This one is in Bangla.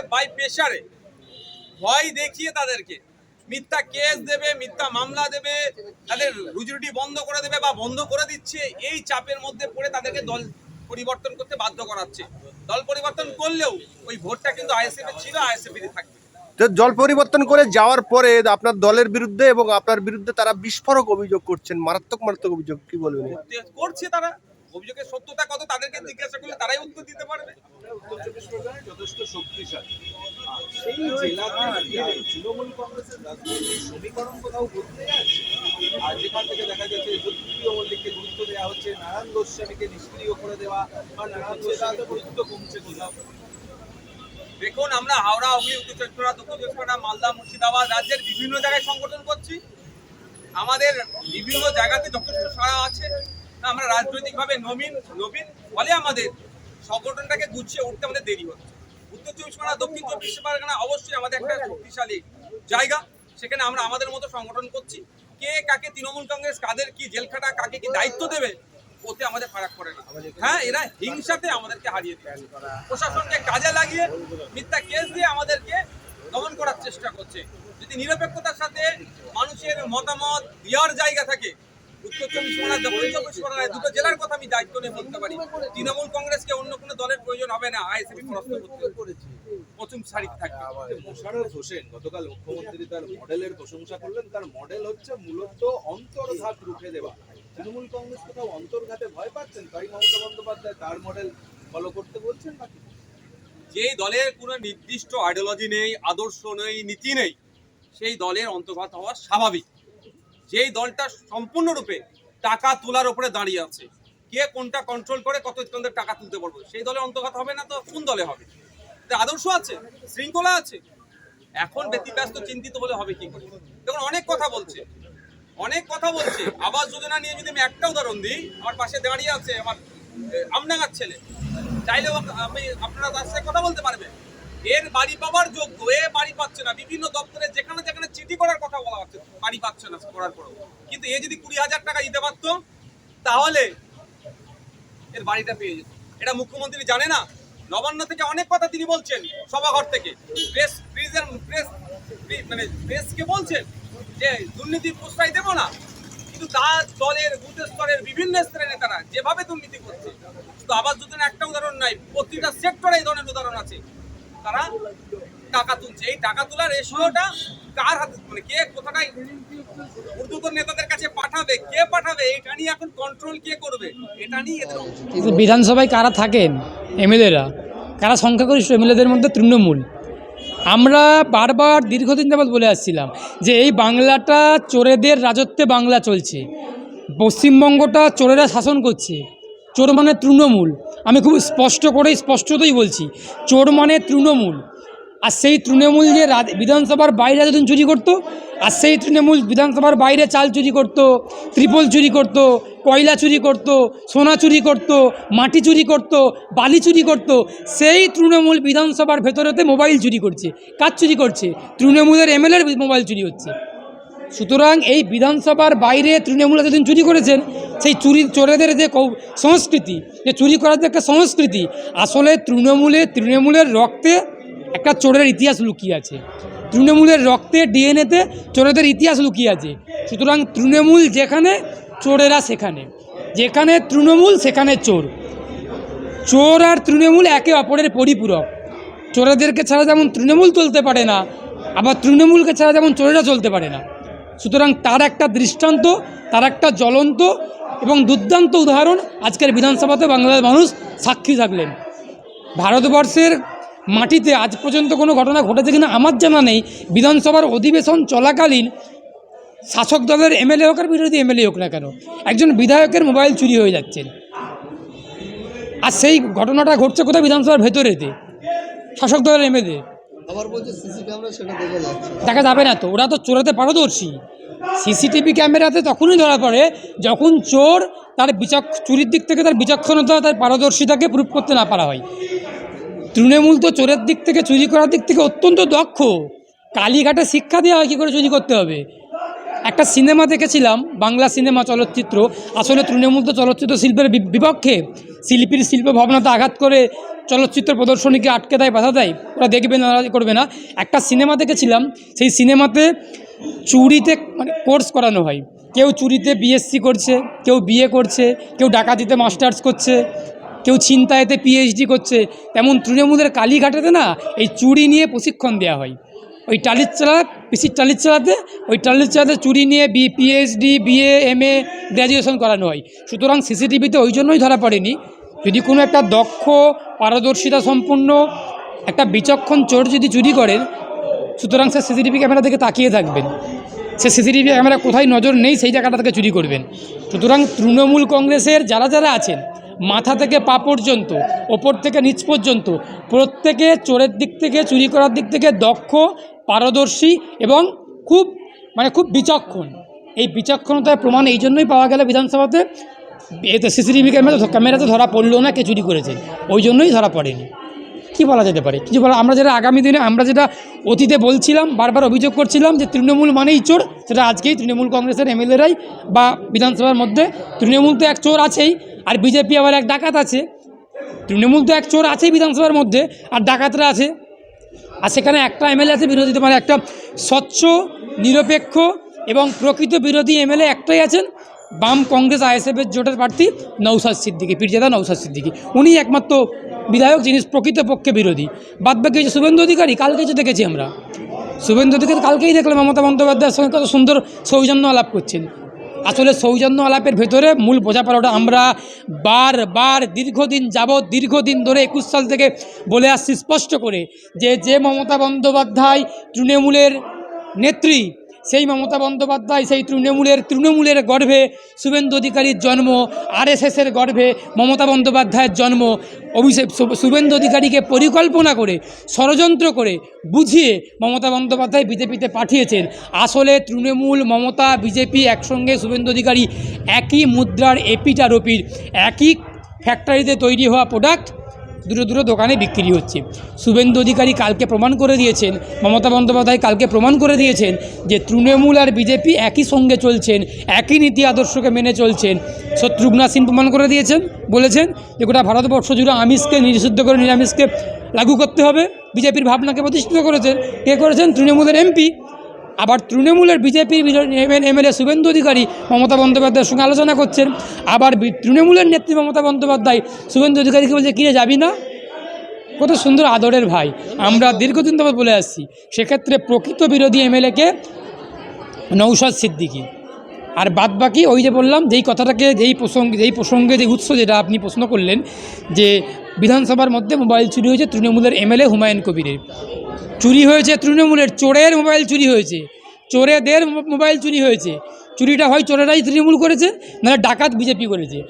তাদেরকে বাই প্রেশারে ভয় দেখিয়ে তাদেরকে। মিথ্যা কেস দেবে মিথ্যা মামলা দেবে তাদের রুজিরুটি বন্ধ করে দেবে বা বন্ধ করে দিচ্ছে এই চাপের মধ্যে পড়ে তাদেরকে দল পরিবর্তন করতে বাধ্য করাচ্ছে। দল পরিবর্তন করলেও ওই ভোটটা কিন্তু আইএসএফ এর ছিল আইএসএফ এর থাকবে। তো জল পরিবর্তন করে যাওয়ার পরে আপনার দলের বিরুদ্ধে এবং আপনার বিরুদ্ধে তারা বিস্ফোরক অভিযোগ করছেন মারাত্মক মারাত্মক অভিযোগ কি বলবেন? করছে তারা। অভিযোগের সত্যতা কত তাদেরকে জিজ্ঞাসা করলে তারাই উত্তর দিতে পারবে? উত্তর চব্বিশ পরগনায় যথেষ্ট শক্তিশালী আর সেই জেলাতে তৃণমূল কংগ্রেসের রাজনৈতিক সমীকরণ কোথাও বদলে যাচ্ছে আর যেখান থেকে দেখা যাচ্ছে জ্যোতিপ্রিয় মল্লিককে গুরুত্ব দেওয়া হচ্ছে নারায়ণ গোস্বামীকে নিষ্ক্রিয় করে দেওয়া বা নারায়ণ গোস্বামীর গুরুত্ব কমছে কোথাও? দেখুন আমরা হাওড়া হুগলি উত্তর চব্বিশ দক্ষিণ চব্বিশ মালদা মুর্শিদাবাদ রাজ্যের বিভিন্ন জায়গায় সংগঠন করছি। আমাদের বিভিন্ন জায়গাতে যথেষ্ট সাড়া আছে। আমরা রাজনৈতিকভাবে নবীন নবীন ফলে আমাদের সংগঠনটাকে গুছিয়ে উঠতে আমাদের দেরি হচ্ছে। উত্তর চব্বিশ পরগনা, দক্ষিণ চব্বিশ পরগনা অবশ্যই আমাদের একটা শক্তিশালী জায়গা। সেখানে আমরা আমাদের মতো সংগঠন করছি। কে কাকে তৃণমূল কংগ্রেস, কাদের কি জেলখাটা, কাকে কি দায়িত্ব দেবে, ওতে আমাদের ফারাক পড়ে না। হ্যাঁ এরা হিংসাতে আমাদেরকে হারিয়ে দিচ্ছে প্রশাসনকে কাজে লাগিয়ে মিথ্যা কেস দিয়ে আমাদেরকে দমন করার চেষ্টা করছে। যদি নিরপেক্ষতার সাথে মানুষের মতামত দেওয়ার জায়গা থাকে চব্বিশ পরগনা দক্ষিণ চব্বিশ পরগনায় দুটো জেলার কথা আমি দায়িত্ব নিয়ে বলতে পারি। তৃণমূল কংগ্রেসকে অন্য কোনো দলের প্রয়োজন হবে না আইএসএফ পরাস্ত করতে প্রথম সারিতে থাকবে। মোশাররফ হোসেন গতকাল মুখ্যমন্ত্রী তার মডেলের প্রশংসা করলেন। তার মডেল হচ্ছে মূলত অন্তর্ঘাত রুখে দেওয়া। তৃণমূল কংগ্রেস কোথাও অন্তর্ঘাতে ভয় পাচ্ছেন? তাই মমতা বন্দ্যোপাধ্যায় তার মডেল ফলো করতে বলছেন নাকি? যেই দলের কোনো নির্দিষ্ট আইডিওলজি নেই আদর্শ নেই নীতি নেই সেই দলের অন্তর্ঘাত হওয়া স্বাভাবিক। যেই দলটা সম্পূর্ণরূপে টাকা তোলার উপরে দাঁড়িয়ে আছে। কে কোনটা কন্ট্রোল করে কত টাকা তুলতে পারব? সেই দলে অন্তর্গত হবে না তো কোন দলে হবে? আদর্শ আছে? শৃঙ্খলা আছে? এখন ব্যতিব্যস্ত, চিন্তিত হলে হবে কি করে? দেখুন, অনেক কথা বলছে। অনেক কথা বলছে। আবাস যোজনা নিয়ে যদি আমি একটা উদাহরণ দিই, আমার পাশে দাঁড়িয়ে আছে আমার আমনাগার ছেলে। চাইলেও আমি আপনারা তার সাথে কথা বলতে পারবেন। এর বাড়ি পাওয়ার যোগ্য, এ বাড়ি পাচ্ছে না। বিভিন্ন দপ্তরে যেখানে যেখানে চিঠি করার কথা বলা হচ্ছে, বাড়ি পাচ্ছে না করার পরেও। কিন্তু এ যদি কুড়ি হাজার টাকা দিতে পারতো, তাহলে এর বাড়িটা পেয়ে যেত। এটা মুখ্যমন্ত্রী জানে না। নবান্ন থেকে অনেক কথা তিনি বলছেন সভাঘর থেকে। প্রেস প্রেসের প্রেস মানে প্রেসকে বলছেন যে দুর্নীতির প্রশ্রয় দেবো না। কিন্তু তার দলের বুথ স্তরের বিভিন্ন স্তরের নেতারা যেভাবে দুর্নীতি করছে, শুধু আবাস যোজনা একটা উদাহরণ নাই, প্রতিটা সেক্টরে এই ধরনের উদাহরণ আছে। তারা টাকা তুলছে। এই টাকা তোলার রেশিওটা কার হাতে? মানে কে কোথাটাই উর্দুতর নেতাদের কাছে পাঠাবে? কে পাঠাবে? এটা নিয়ে এখন কন্ট্রোল কে করবে? এটা নিয়ে এদের বিধানসভায় কারা থাকেন এমএলএরা? কারা সংখ্যাগরিষ্ঠ এমএলএদের মধ্যে তৃণমূল? আমরা বারবার দীর্ঘদিন যাবৎ বলে আসছিলাম যে এই বাংলাটা চোরেদের রাজত্বে বাংলা চলছে। পশ্চিমবঙ্গটা চোরেরা শাসন করছে। চোর মানে তৃণমূল। আমি খুব স্পষ্ট করেই, স্পষ্টতই বলছি, চোর মানে তৃণমূল। আর সেই তৃণমূল যে বিধানসভার বাইরে যখন চুরি করতো, আর সেই তৃণমূল বিধানসভার বাইরে চাল চুরি করতো, ত্রিপল চুরি করতো, কয়লা চুরি করতো, সোনা চুরি করতো, মাটি চুরি করতো, বালি চুরি করতো, সেই তৃণমূল বিধানসভার ভেতরেতে মোবাইল চুরি করছে। কাজ চুরি করছে? তৃণমূলের এমএলএর মোবাইল চুরি হচ্ছে। সুতরাং এই বিধানসভার বাইরে তৃণমূল এতদিন চুরি করেছেন, সেই চুরি চোরেদের যে সংস্কৃতি, যে চুরি করার যে একটা সংস্কৃতি, আসলে তৃণমূলে তৃণমূলের রক্তে একটা চোরের ইতিহাস লুকিয়ে আছে। তৃণমূলের রক্তে ডিএনএতে চোরেদের ইতিহাস লুকিয়ে আছে। সুতরাং তৃণমূল যেখানে, চোরেরা সেখানে। যেখানে তৃণমূল, সেখানে চোর। চোর আর তৃণমূল একে অপরের পরিপূরক। চোরেদেরকে ছাড়া যেমন তৃণমূল চলতে পারে না, আবার তৃণমূলকে ছাড়া যেমন চোরেরা চলতে পারে না। সুতরাং তার একটা দৃষ্টান্ত, তার একটা জ্বলন্ত এবং দুর্দান্ত উদাহরণ আজকের বিধানসভাতে বাংলার মানুষ সাক্ষী থাকলেন। ভারতবর্ষের মাটিতে আজ পর্যন্ত কোনো ঘটনা ঘটেছে কিনা আমার জানা নেই। বিধানসভার অধিবেশন চলাকালীন শাসক দলের এমএলএ হোক আর বিরোধী এমএলএ হোক না কেন, একজন বিধায়কের মোবাইল চুরি হয়ে যাচ্ছেন। আর সেই ঘটনাটা ঘটছে কোথায়? বিধানসভার ভেতরেতে, শাসক দলের এমএলএ। দেখা যাবে না তো, ওরা তো চোরাতে পারদর্শী। সিসিটিভি ক্যামেরাতে তখনই ধরা পড়ে যখন চোর তার বিচক্ষ চুরির দিক থেকে তার বিচক্ষণতা, তার পারদর্শিতাকে প্রুফ করতে না পারা হয়। তৃণমূল তো চোরের দিক থেকে, চুরি করার দিক থেকে অত্যন্ত দক্ষ। কালীঘাটে শিক্ষা দেওয়া হয়, কী করে চুরি করতে হবে? একটা সিনেমা দেখেছিলাম, বাংলা সিনেমা চলচ্চিত্র। আসলে তৃণমূল তো চলচ্চিত্র শিল্পের বিপক্ষে। শিল্পীর শিল্প ভাবনাতে আঘাত করে চলচ্চিত্র প্রদর্শনীকে আটকে দেয়, বাধা দেয়। ওরা দেখবে না করবে না। একটা সিনেমা দেখেছিলাম, সেই সিনেমাতে চুরিতে মানে কোর্স করানো হয়। কেউ চুরিতে বিএসসি করছে, কেউ বিএ করছে, কেউ ডাকাতিতে মাস্টার্স করছে, কেউ ছিনতাইতে পিএইচডি করছে। তেমন তৃণমূলের কালীঘাটেতে না এই চুরি নিয়ে প্রশিক্ষণ দেওয়া হয়। ওই টালির চালা, পিসির টালির চালাতে, ওই টালির চালাতে চুরি নিয়ে B PhD BA M A graduation করানো হয়। সুতরাং সিসিটিভিতে ওই জন্যই ধরা পড়েনি। যদি কোনো একটা দক্ষ, পারদর্শিতা সম্পন্ন, একটা বিচক্ষণ চোর যদি চুরি করেন সুতরাং সে সিসিটিভি ক্যামেরা থেকে তাকিয়ে থাকবেন। সে সিসিটিভি ক্যামেরা কোথায় নজর নেই, সেই জায়গাটা থেকে চুরি করবেন। সুতরাং তৃণমূল কংগ্রেসের যারা যারা আছেন, মাথা থেকে পা পর্যন্ত, ওপর থেকে নিচ পর্যন্ত, প্রত্যেকে চোরের দিক থেকে, চুরি করার দিক থেকে দক্ষ পারদর্শী এবং খুব মানে খুব বিচক্ষণ। এই বিচক্ষণতার প্রমাণ এই জন্যই পাওয়া গেল বিধানসভাতে। এতে সিসিটিভি ক্যামেরা ক্যামেরাতে ধরা পড়ল না, কে চুরি করেছে। ওই জন্যই ধরা পড়েনি। কী বলা যেতে পারে? কিছু বলা, আমরা যেটা আগামী দিনে, আমরা যেটা অতীতে বলছিলাম, বারবার অভিযোগ করছিলাম যে তৃণমূল মানেই চোর, সেটা আজকেই তৃণমূল কংগ্রেসের এমএলএরাই বা বিধানসভার মধ্যে। তৃণমূল তো এক চোর আছেই, আর বিজেপি আবার এক ডাকাত আছে। তৃণমূল তো এক চোর আছেই বিধানসভার মধ্যে, আর ডাকাতরা আছে। আর সেখানে একটা এমএলএ আছে বিরোধী মানে একটা স্বচ্ছ, নিরপেক্ষ এবং প্রকৃত বিরোধী এমএলএ একটাই আছেন বাম কংগ্রেস আইএসএফের জোটের প্রার্থী নৌসাদ সিদ্দিকি, পীরজাদা নৌসাদ সিদ্দিকি। উনি একমাত্র বিধায়ক যিনি প্রকৃতপক্ষে বিরোধী। বাদবাকি হচ্ছে শুভেন্দু অধিকারী কালকে যে দেখেছি আমরা। শুভেন্দু অধিকারী কালকেই দেখলাম মমতা বন্দ্যোপাধ্যায়ের সঙ্গে কত সুন্দর সৌজন্য আলাপ করছেন। আসলে সৌজন্য আলাপের ভেতরে মূল বোঝাপড়াটা আমরা বারবার দীর্ঘদিন যাবৎ, দীর্ঘদিন ধরে একুশ সাল থেকে বলে আসছি স্পষ্ট করে যে যে মমতা বন্দ্যোপাধ্যায় তৃণমূলের নেত্রী সেই মমতা বন্দ্যোপাধ্যায়, সেই তৃণমূলের তৃণমূলের গর্ভে শুভেন্দু অধিকারীর জন্ম, আরএসএসের গর্ভে মমতা বন্দ্যোপাধ্যায়ের জন্ম, অভিষেক শুভেন্দু অধিকারীকে পরিকল্পনা করে, ষড়যন্ত্র করে বুঝিয়ে মমতা বন্দ্যোপাধ্যায় বিজেপিতে পাঠিয়েছেন। আসলে তৃণমূল, মমতা, বিজেপি একসঙ্গে শুভেন্দু অধিকারী একই মুদ্রার এপিটার ওপির একই ফ্যাক্টরিতে তৈরি হওয়া প্রোডাক্ট দুটো দুটো দোকানে বিক্রি হচ্ছে। শুভেন্দু অধিকারী কালকে প্রমাণ করে দিয়েছেন, মমতা বন্দ্যোপাধ্যায় কালকে প্রমাণ করে দিয়েছেন যে তৃণমূল আর বিজেপি একই সঙ্গে চলছেন, একই নীতি আদর্শকে মেনে চলছেন। শত্রুঘ্না সিং প্রমাণ করে দিয়েছেন, বলেছেন যে গোটা ভারতবর্ষ জুড়ে আমিষকে নিষিদ্ধ করে, নিরামিষকে লাগু করতে হবে। বিজেপির ভাবনাকে প্রতিষ্ঠিত করেছেন। কে করেছেন? তৃণমূলের এমপি। আবার তৃণমূলের বিজেপির এমএলএ শুভেন্দু অধিকারী মমতা বন্দ্যোপাধ্যায়ের সঙ্গে আলোচনা করছেন। আবার তৃণমূলের নেত্রী মমতা বন্দ্যোপাধ্যায় শুভেন্দু অধিকারীকে বলছে, কিরে যাবি না? কত সুন্দর আদরের ভাই। আমরা দীর্ঘদিন ধরে বলে আসছি। সেক্ষেত্রে প্রকৃত বিরোধী এমএলএকে নৌশাদ সিদ্দিকী। আর বাদ বাকি ওই যে বললাম, যেই কথাটাকে, যেই প্রসঙ্গে যেই প্রসঙ্গে যে উৎস যেটা আপনি প্রশ্ন করলেন, যে বিধানসভার মধ্যে মোবাইল চুরি হয়েছে তৃণমূলের এমএলএ হুমায়ুন কবিরের। চুরি হয়েছে তৃণমূলের, চোরের মোবাইল চুরি হয়েছে। চোরেদের মোবাইল চুরি হয়েছে। চুরিটা হয় চোরেরাই তৃণমূল করেছে, নাহলে ডাকাত বিজেপি করেছে।